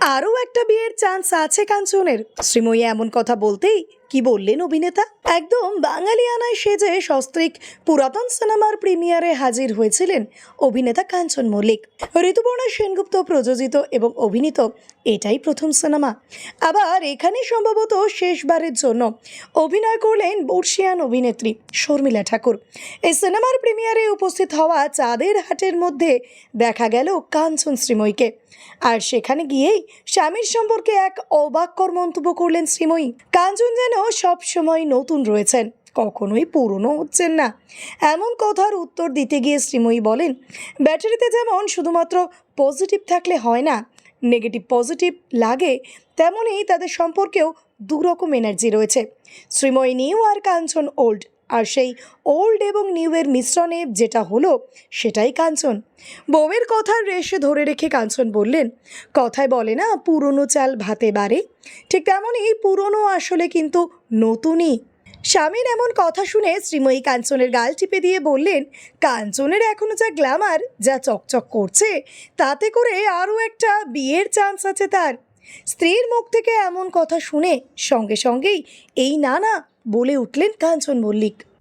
আরও একটা বিয়ের চান্স আছে কাঞ্চনের। শ্রীময়ী এমন কথা বলতেই কি বললেন অভিনেতা? একদম বাঙালিয়ানায় সেজে সস্ত্রিক পুরাতন সিনেমার প্রিমিয়ারে হাজির হয়েছিলেন অভিনেতা কাঞ্চন মল্লিক। ঋতুপর্ণা সেনগুপ্ত প্রযোজিত এবং অভিনীত এটাই প্রথম সিনেমা। আবার এখানে সম্ভবত শেষবারের জন্য অভিনয় করলেন বর্ষিয়ান অভিনেত্রী শর্মিলা ঠাকুর। এই সিনেমার প্রিমিয়ারে উপস্থিত হওয়া চাঁদের হাটের মধ্যে দেখা গেল কাঞ্চন শ্রীময়ীকে। আর সেখানে গিয়েই স্বামীর সম্পর্কে এক অবাক্যর মন্তব্য করলেন শ্রীময়ী। কাঞ্চন যেন সবসময় নতুন রয়েছেন, কখনোই পুরনো হচ্ছেন না। এমন কথার উত্তর দিতে গিয়ে শ্রীময়ী বলেন, ব্যাটারিতে যেমন শুধুমাত্র পজিটিভ থাকলে হয় না, নেগেটিভ পজিটিভ লাগে, তেমনই তাদের সম্পর্কেও দুরকম এনার্জি রয়েছে। শ্রীময়ী নিউ আর কাঞ্চন ওল্ড আর সেই ওল্ড এবং নিউ এর মিশ্রণে যেটা হলো সেটাই কাঞ্চন। বউয়ের কথার রেশে ধরে রেখে কাঞ্চন বললেন, কথায় বলে না, পুরনো চাল ভাতে বাড়ে। ঠিক তেমনই পুরনো আসলে কিন্তু নতুনই। স্বামীর এমন কথা শুনে শ্রীময়ী কাঞ্চনের গাল টিপে দিয়ে বললেন, কাঞ্চনের এখনও যা গ্ল্যামার, যা চকচক করছে, তাতে করে আরও একটা বিয়ের চান্স আছে তার। স্ত্রীর মুখ থেকে এমন কথা শুনে সঙ্গে সঙ্গেই এই না না বলে উঠলেন কাঞ্চন মল্লিক।